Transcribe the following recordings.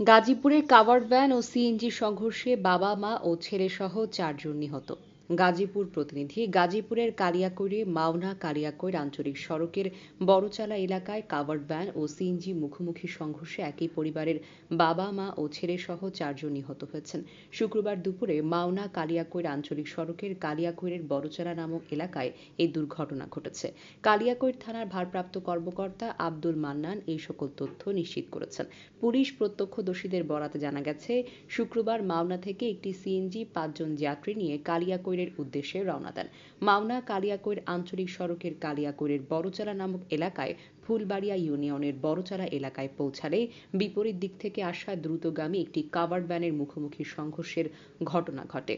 গাজীপুরের covered van ও CNG সংঘর্ষে বাবা মা ও ছেলেসহ চারজন নিহত। গাজীপুর প্রতিনিধি। গাজীপুরের কালিয়াকৈরে মাওনা, কালিয়াকৈর আঞ্চলিক সড়কের বড়চালা এলাকায় কাভার্ড ভ্যান ও সিএনজি মুখোমুখি সংঘর্ষে একই পরিবারের বাবা, মা ও ছেলেসহ চারজন নিহত হয়েছেন। শুক্রবার দুপুরে মাওনা, কালিয়াকৈর আঞ্চলিক সড়কের কালিয়াকৈরের বড়চালা নামক এলাকায় এই দুর্ঘটনা ঘটেছে। কালিয়াকৈর থানার ভারপ্রাপ্ত কর্মকর্তা আব্দুল মান্নান এই সকল তথ্য নিশ্চিত করেছেন। পুলিশ প্রত্যক্ষদর্শীদের বরাতে জানা গেছে, শুক্রবার মাওনা থেকে একটি সিএনজি পাঁচজন যাত্রী নিয়ে কালিয়াকৈরের উদ্দেশ্যে রওনা দেন। মাওনা কালিয়াকৈর আঞ্চলিক সড়কের কালিয়াকৈরের বড়চালা নামক এলাকায় ফুলবাড়িয়া ইউনিয়নের বড়চালা এলাকায় পৌঁছালে বিপরীত দিক থেকে আসা দ্রুতগামী একটি কাভার্ড ভ্যানের মুখোমুখি সংঘর্ষের ঘটনা ঘটে।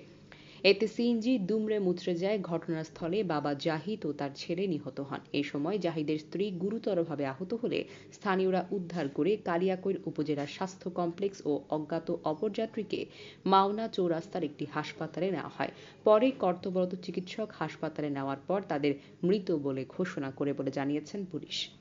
এতে সিএনজি দুমড়ে মুচড়ে যায় ঘটনাস্থলে বাবা জাহিদ ও তার ছেলে নিহত হন। এই সময় জাহিদের স্ত্রী গুরুতরভাবে আহত হলে স্থানীয়রা উদ্ধার করে কালিয়াকৈর উপজেলা স্বাস্থ্য কমপ্লেক্স ও অজ্ঞাত অপরযাত্রীকে মাওনা চৌরাস্তার একটি হাসপাতালে নেওয়া হয়। পরে কর্তব্যরত চিকিৎসক হাসপাতালে নেওয়ার পর তাদের মৃত বলে ঘোষণা করে বলে জানিয়েছেন পুলিশ।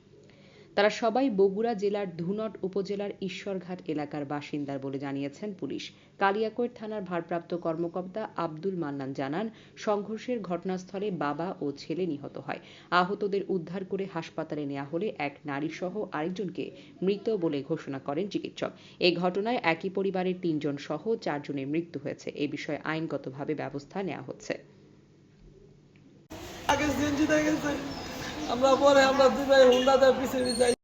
তারা সবাই বগুড়া জেলার ধুনট উপজেলার ঈশ্বরঘাট এলাকার বাসিন্দার বলে জানিয়েছেন পুলিশ। কালিয়াকৈর থানার ভারপ্রাপ্ত কর্মকর্তা আব্দুল মান্নান জানান, সংঘর্ষের ঘটনাস্থলে বাবা ও ছেলে নিহত হয়। আহতদের উদ্ধার করে হাসপাতালে নেওয়া হলে এক নারীসহ আরেকজনকে মৃত বলে ঘোষণা করেন চিকিৎসক। এই ঘটনায় একই পরিবারের তিনজন সহ চারজনের মৃত্যু হয়েছে। এ বিষয়ে আইনগতভাবে ব্যবস্থা নেওয়া হচ্ছে। আমরা পরে আমরা দুই হুন্ডাতে পিছিয়ে যাই